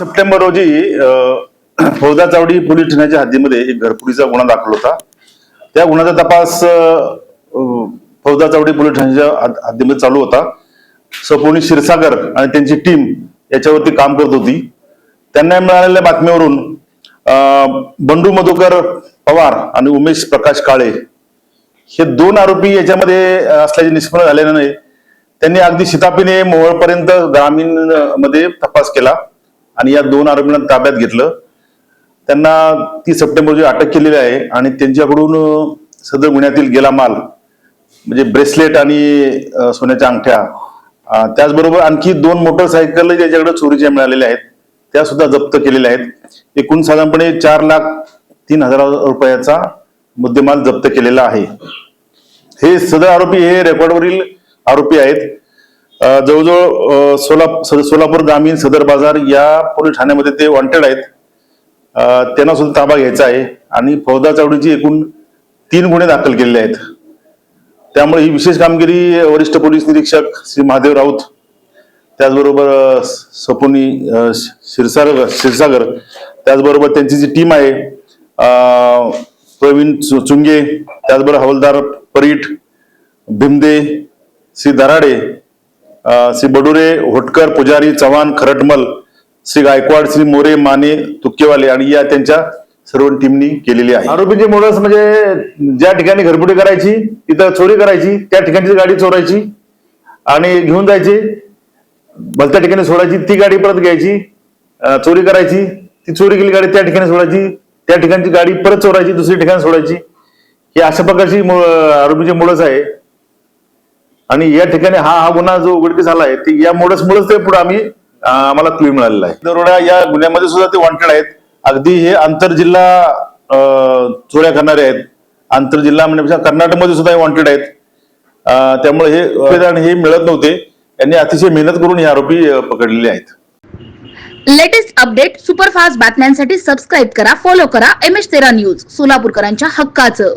September रोजी फौजा चावडी police ठाण्याच्या हद्दीमध्ये एक घरपुडीचा गुन्हा दाखल होता. त्या गुन्ह्याचा तपास फौजा चावडी पोलीस ठाण्याच्या हद्दीमध्ये चालू होता. सपोनी क्षीरसागर आणि त्यांची टीम याच्यावरती काम करत होती. त्यांना मिळालेल्या बातमीवरून बंडू मधुकर पवार आणि उमेश प्रकाश काळे हे दोन आरोपी याच्यामध्ये असल्याचे निष्पन्न झालेले नाही त्यांनी अगदी शितापीने मोहळपर्यंत ग्रामीणमध्ये तपास केला. आणि या दोन आरोपींना ताब्यात घेतलं. त्यांना तीस सप्टेंबर रोजी अटक केलेली आहे आणि त्यांच्याकडून सदर गुन्ह्यातील गेला माल म्हणजे ब्रेसलेट आणि सोन्याच्या अंगठ्या त्याचबरोबर आणखी दोन मोटरसायकल ज्याच्याकडे चोरीच्या मिळालेल्या आहेत त्या सुद्धा जप्त केलेल्या आहेत. एकूण साधारणपणे चार लाख तीन हजार रुपयाचा मुद्देमाल जप्त केलेला आहे. हे सदर आरोपी हे रेकॉर्डवरील आरोपी आहेत. जवळजवळ अं, सोला सोलापूर ग्रामीण सदर बाजार या पोलीस ठाण्यामध्ये ते वॉन्टेड आहेत. त्यांना सुद्धा ताबा घ्यायचा आहे आणि फौदा चावडीची एकूण तीन गुन्हे दाखल केलेले आहेत. त्यामुळे ही विशेष कामगिरी वरिष्ठ पोलीस निरीक्षक श्री महादेव राऊत त्याचबरोबर अं, सपुनी अं, क्षीरसागर क्षीरसागर त्याचबरोबर त्यांची जी टीम आहे प्रवीण चु- चुंगे त्याचबरोबर हवलदार परीट भिमदे श्री दराडे श्री बडुरे होटकर पुजारी चव्हाण खरटमल श्री गायकवाड श्री मोरे माने तुक्केवाले आणि या त्यांच्या सर्व टीमनी केलेली आहे. आरोपीचे मोडस म्हणजे ज्या ठिकाणी घरपुटी करायची तिथं चोरी करायची त्या ठिकाणची गाडी चोरायची आणि घेऊन जायची. भलत्या ठिकाणी सोडायची ती गाडी परत घ्यायची चोरी करायची ती चोरी केली गाडी त्या ठिकाणी सोडायची त्या ठिकाणची गाडी परत चोरायची दुसरी ठिकाणी सोडायची. ही अशा प्रकारची मू- आरोपीची मुळच आहे. आणि या ठिकाणी हा हा गुन्हा जो उघडकीस आला आहे ती या मोडस मुळेच ते पुढे आम्ही आम्हाला क्ल्यू मिळालेला आहे. दरोडा या गुन्ह्यामध्ये सुद्धा ते वॉन्टेड आहेत. अगदी हे आंतरजिल्हा चोऱ्या करणारे आहेत. आंतरजिल्हा म्हणण्यापेक्षा कर्नाटकमध्ये सुद्धा हे वॉन्टेड आहेत. त्यामुळे हे हे मिळत नव्हते. यांनी अतिशय मेहनत करून हे आरोपी पकडलेले आहेत. लेटेस्ट अपडेट सुपरफास्ट बातम्यांसाठी सबस्क्राईब करा फॉलो करा एम एच तेरा न्यूज सोलापूरकरांच्या हक्काचं.